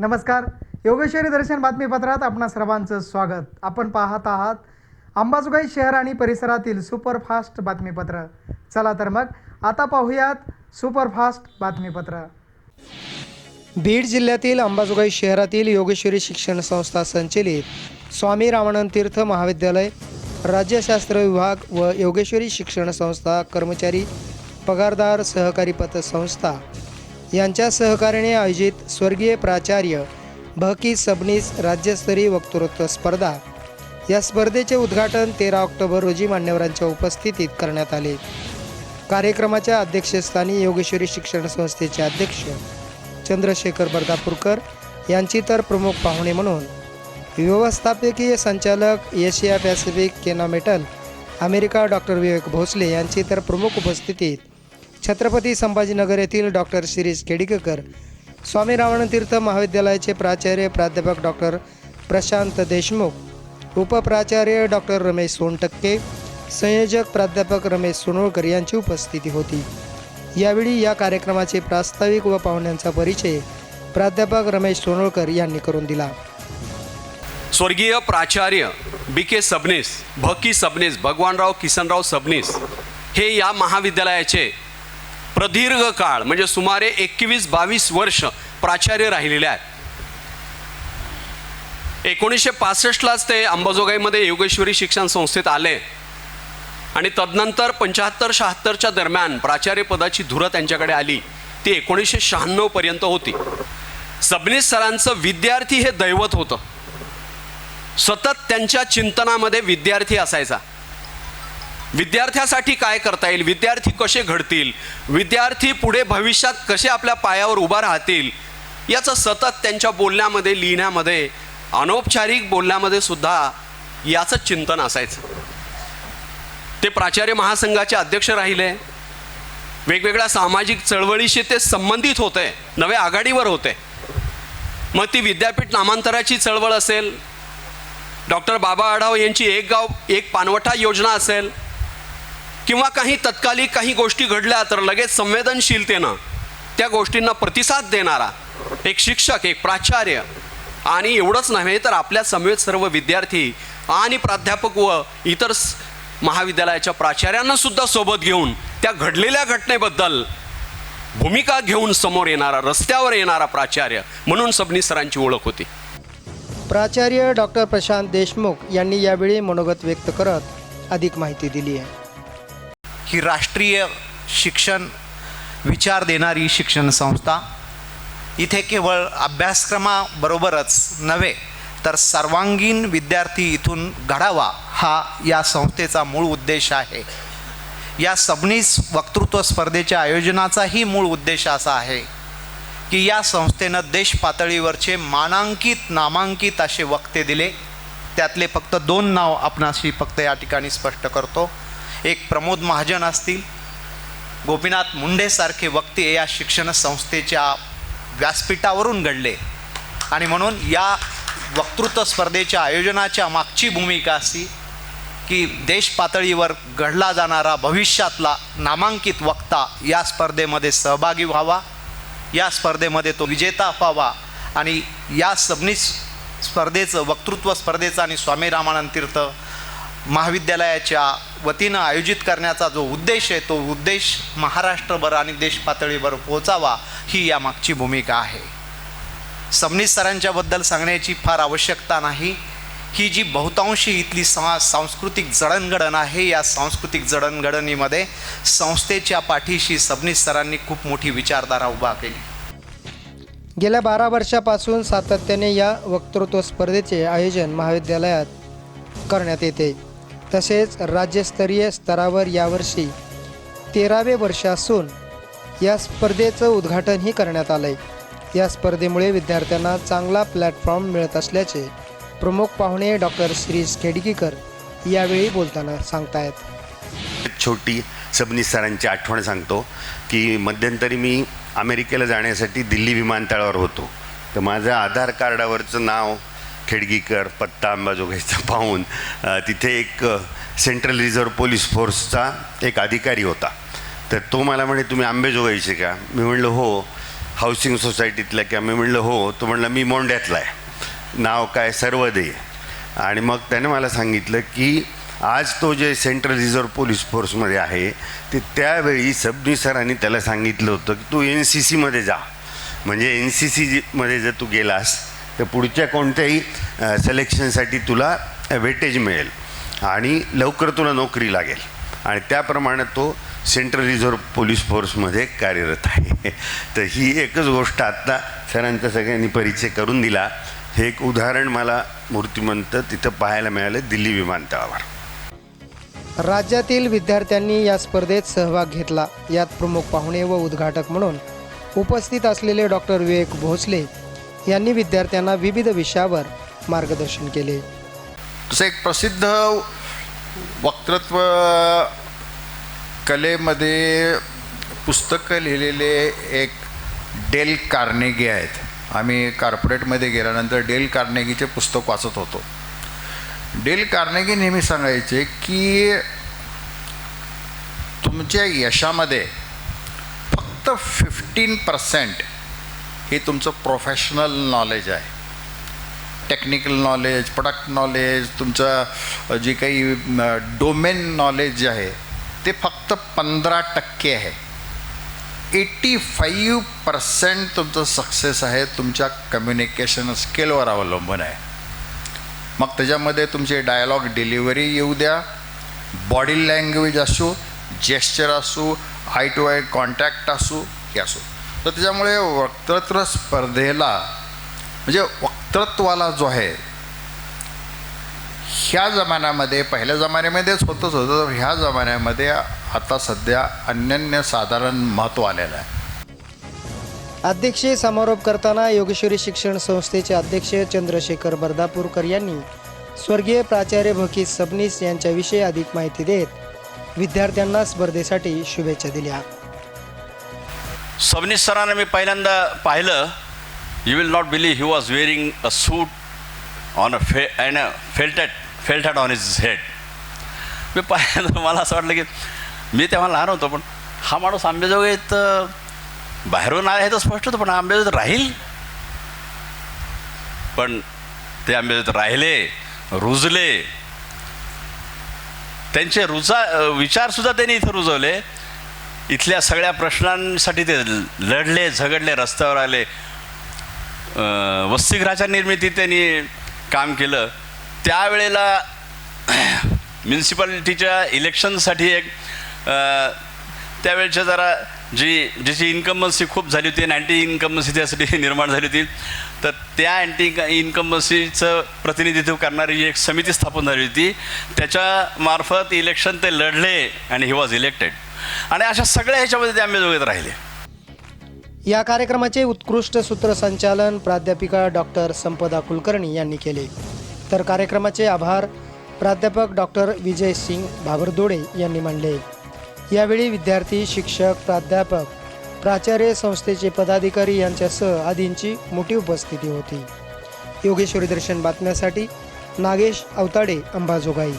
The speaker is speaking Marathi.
नमस्कार. योगेश्वरी दर्शन बातमीपत्रात आपणा सर्वांचं स्वागत. आपण पाहत आहात अंबाजोगाई शहर आणि परिसरातील सुपरफास्ट बातमीपत्र. चला तर मग आता पाहूयात सुपरफास्ट बातमीपत्र. बीड जिल्ह्यातील अंबाजोगाई शहरातील योगेश्वरी शिक्षण संस्था संचलित स्वामी रामानंद तीर्थ महाविद्यालय राज्यशास्त्र विभाग व योगेश्वरी शिक्षण संस्था कर्मचारी पगारदार सहकारी पतसंस्था यांच्या सहकार्याने आयोजित स्वर्गीय प्राचार्य भकी सबनीस राज्यस्तरीय वक्तृत्व स्पर्धा. या स्पर्धेचे उद्घाटन तेरा ऑक्टोबर रोजी मान्यवरांच्या उपस्थितीत करण्यात आले. कार्यक्रमाच्या अध्यक्षस्थानी योगेश्वरी शिक्षण संस्थेचे अध्यक्ष चंद्रशेखर बर्दापूरकर यांची तर प्रमुख पाहुणे म्हणून व्यवस्थापकीय संचालक Asia Pacific Kennametal America doctor Vivek Bhosale यांची तर प्रमुख उपस्थितीत छत्रपती संभाजीनगर येथील डॉक्टर शिरीष केडिककर स्वामी रावण तीर्थ महाविद्यालयाचे प्राचार्य प्राध्यापक डॉक्टर प्रशांत देशमुख उपप्राचार्य डॉक्टर रमेश सोनटक्के संयोजक प्राध्यापक रमेश सोनोळकर यांची उपस्थिती होती. यावेळी या कार्यक्रमाचे प्रास्ताविक व पाहुण्यांचा परिचय प्राध्यापक रमेश सोनोळकर यांनी करून दिला. स्वर्गीय प्राचार्य बी के सबनीस भकी सबनीस भगवानराव किसनराव सबनीस हे या महाविद्यालयाचे प्रदीर्घ काळ म्हणजे सुमारे एकवीस बावीस वर्ष प्राचार्य राहिलेले आहेत. एकोणीसशे पासष्टलाच ते अंबाजोगाईमध्ये योगेश्वरी शिक्षण संस्थेत आले. आणि तदनंतर पंच्याहत्तर शहात्तरच्या दरम्यान प्राचार्यपदाची धुरा धुरं त्यांच्याकडे आली. ती एकोणीसशे शहाण्णवपर्यंत होती. सबनीस सरांचं विद्यार्थी हे दैवत होतं. सतत त्यांच्या चिंतनामध्ये विद्यार्थी असायचा. विद्यार्थ्यासाठी काय करता येईल? विद्यार्थी कसे घडतील? विद्यार्थी पुढे भविष्यात कसे आपल्या पायावर उभा राहतील? याचं सतत त्यांच्या बोलण्यामध्ये लिहिण्यामध्ये अनौपचारिक बोलण्यामध्ये सुद्धा याचं चिंतन असायचं. ते प्राचार्य महासंघाचे अध्यक्ष राहिले. वेगवेगळ्या सामाजिक चळवळीशी ते संबंधित होते. नवे आघाडीवर होते. मग ती विद्यापीठ नामांतराची चळवळ असेल. डॉक्टर बाबा आढाव यांची एक गाव एक पानवठा योजना असेल. किंवा काही तत्कालिक काही गोष्टी घडल्या तर लगेच संवेदनशीलतेनं त्या गोष्टींना प्रतिसाद देणारा एक शिक्षक एक प्राचार्य आणि एवढंच नव्हे तर आपल्या समवेत सर्व विद्यार्थी आणि प्राध्यापक व इतर महाविद्यालयाच्या प्राचार्यांना सुद्धा सोबत घेऊन त्या घडलेल्या घटनेबद्दल भूमिका घेऊन समोर येणारा रस्त्यावर येणारा प्राचार्य म्हणून सबनी सरांची ओळख होती. प्राचार्य डॉक्टर प्रशांत देशमुख यांनी यावेळी मनोगत व्यक्त करत अधिक माहिती दिली आहे. ही राष्ट्रीय शिक्षण विचार देणारी शिक्षण संस्था. इथे केवळ अभ्यासक्रमाबरोबरच नव्हे तर सर्वांगीण विद्यार्थी इथून घडावा हा या संस्थेचा मूळ उद्देश आहे. या सबनीस वक्तृत्व स्पर्धेच्या आयोजनाचाही मूळ उद्देश असा आहे की या संस्थेनं देश पातळीवरचे मानांकित नामांकित असे वक्ते दिले. त्यातले फक्त दोन नाव आपणाशी फक्त या ठिकाणी स्पष्ट करतो. एक प्रमोद महाजन असतील. गोपीनाथ मुंडेसारखे वक्ते या शिक्षण संस्थेच्या व्यासपीठावरून घडले. आणि म्हणून या वक्तृत्व स्पर्धेच्या आयोजनाच्या मागची भूमिका अशी की देश पातळीवर घडला जाणारा भविष्यातला नामांकित वक्ता या स्पर्धेमध्ये सहभागी व्हावा या स्पर्धेमध्ये तो विजेता व्हावा आणि या सबनीस स्पर्धेचं वक्तृत्व स्पर्धेचं आणि स्वामी रामानंद तीर्थ महाविद्यालयाच्या वतीनं आयोजित करण्याचा जो उद्देश आहे तो उद्देश महाराष्ट्रभर आणि देश पातळीवर पोहोचावा ही यामागची भूमिका आहे. सबनीस सरांच्याबद्दल सांगण्याची फार आवश्यकता नाही. ही जी बहुतांशी इथली सा सांस्कृतिक जडणघडण आहे या सांस्कृतिक जडणघडणीमध्ये संस्थेच्या पाठीशी सबनीस सरांनी खूप मोठी विचारधारा उभा केली. गेल्या बारा वर्षापासून सातत्याने या वक्तृत्व स्पर्धेचे आयोजन महाविद्यालयात करण्यात येते. तसेच राज्यस्तरीय स्तरावर यावर्षी तेरावे वर्ष असून या स्पर्धेचं उद्घाटनही करण्यात आलं आहे या स्पर्धेमुळे विद्यार्थ्यांना चांगला प्लॅटफॉर्म मिळत असल्याचे प्रमुख पाहुणे डॉक्टर श्रीज खेडकीकर यावेळी बोलताना सांगतायत. छोटी सबनीस सरांची आठवण सांगतो की मध्यंतरी मी अमेरिकेला जाण्यासाठी दिल्ली विमानतळावर होतो. तर माझं आधार कार्डावरचं नाव खेडगीकर पत्ता अंबाजोगाईचा पाहून तिथे एक सेंट्रल रिझर्व्ह पोलीस फोर्सचा एक अधिकारी होता. तर तो मला म्हणे तुम्ही आंबेजोगाईचे का? मी म्हणलं हो हाऊसिंग सोसायटीतला का? मी म्हणलं हो. तो म्हणलं मी मोंड्यातला आहे नाव काय? सर्वदे. आणि मग त्याने मला सांगितलं की आज तो जे सेंट्रल रिझर्व्ह पोलीस फोर्समध्ये आहे ते त्यावेळी सबनिसरांनी त्याला सांगितलं होतं की तू एन सी सीमध्ये जा. म्हणजे एन सी सीमध्ये जर तू गेलास तर पुढच्या कोणत्याही सिलेक्शनसाठी तुला वेटेज मिळेल. आणि लवकर तुला नोकरी लागेल. आणि त्याप्रमाणे तो सेंट्रल रिझर्व्ह पोलीस फोर्समध्ये कार्यरत आहे. तर ही एकच गोष्ट आत्ता सरांचा सगळ्यांनी परिचय करून दिला. हे एक उदाहरण मला मूर्तिमंत तिथं पाहायला मिळालं दिल्ली विमानतळावर. राज्यातील विद्यार्थ्यांनी या स्पर्धेत सहभाग घेतला. यात प्रमुख पाहुणे व उद्घाटक म्हणून उपस्थित असलेले डॉक्टर विवेक भोसले यांनी विद्यार्थ्यांना विविध विषयावर मार्गदर्शन केले. तसं एक प्रसिद्ध वक्तृत्व कलेमध्ये पुस्तकं लिहिलेले एक डेल कार्नेगी आहेत. आम्ही कार्पोरेटमध्ये गेल्यानंतर डेल कार्नेगीचे पुस्तक वाचत होतो. डेल कार्नेगी नेहमी सांगायचे की तुमच्या यशामध्ये फक्त फिफ्टीन पर्सेंट हे तुमचं प्रोफेशनल नॉलेज आहे. टेक्निकल नॉलेज प्रोडक्ट नॉलेज तुमचं जे काही डोमेन नॉलेज जे आहे ते फक्त पंधरा टक्के आहे. एटी फाईव्ह पर्सेंट तुमचं सक्सेस आहे तुमच्या कम्युनिकेशन स्किलवर अवलंबून आहे. मग त्याच्यामध्ये तुमचे डायलॉग डिलिव्हरी येऊ द्या बॉडी लँग्वेज असू जेस्चर असू आय टू आय कॉन्टॅक्ट असू हे असू. तर त्याच्यामुळे वक्तृत्व स्पर्धेला म्हणजे वक्तृत्वाला जो आहे ह्या जमान्यामध्ये पहिल्या जमान्यामध्येच होतच होतं तर ह्या जमान्यामध्ये आता सध्या अन्यन्य साधारण महत्त्व आलेलं आहे. अध्यक्षीय समारोप करताना योगेश्वरी शिक्षण संस्थेचे अध्यक्ष चंद्रशेखर बर्दापूरकर यांनी स्वर्गीय प्राचार्य भकी सबनीस यांच्याविषयी अधिक माहिती देत विद्यार्थ्यांना स्पर्धेसाठी शुभेच्छा दिल्या. सबनीस सरांना मी पहिल्यांदा पाहिलं. You will not believe he was wearing a suit on a fez and a felt hat felt hat on his head मी पाहिलं मला असं वाटलं की मी तेव्हा लहान होतो पण हा माणूस आंबेजोगाईत अं, बाहेरून आहे तर स्पष्ट होतं पण आंबेजोगाईत राहील? पण ते आंबेजोगाईत राहिले रुजले. त्यांचे रुचा विचारसुद्धा त्यांनी इथं रुजवले. इथल्या सगळ्या प्रश्नांसाठी ते लढले झगडले रस्त्यावर आले. वसतिगृहाच्या निर्मितीत त्यांनी काम केलं. त्यावेळेला म्युन्सिपालिटीच्या इलेक्शनसाठी एक त्यावेळच्या त्यावेळेच्या जरा जी ज्याची इन्कमन्सी खूप झाली होती नाईन्टी इन्कमन्सी त्यासाठी निर्माण झाली होती. तर त्या अँटी इन्कमन्सीचं प्रतिनिधित्व करणारी एक समिती स्थापन झाली होती त्याच्यामार्फत इलेक्शन ते लढले आणि ही वॉज इलेक्टेड आणि अशा सगळ्या ह्याच्यामध्ये ते आंबेजोगाईत राहिले. या कार्यक्रमाचे उत्कृष्ट सूत्रसंचालन प्राध्यापिका डॉक्टर संपदा कुलकर्णी यांनी केले. तर कार्यक्रमाचे आभार प्राध्यापक डॉक्टर विजय सिंग भाबरदोडे यांनी मानले यावेळी विद्यार्थी शिक्षक प्राध्यापक प्राचार्य संस्थेचे पदाधिकारी यांच्यासह आदींची मोठी उपस्थिती होती. योगेश्वरी दर्शन बातम्यासाठी नागेश अवताडे अंबाजोगाई.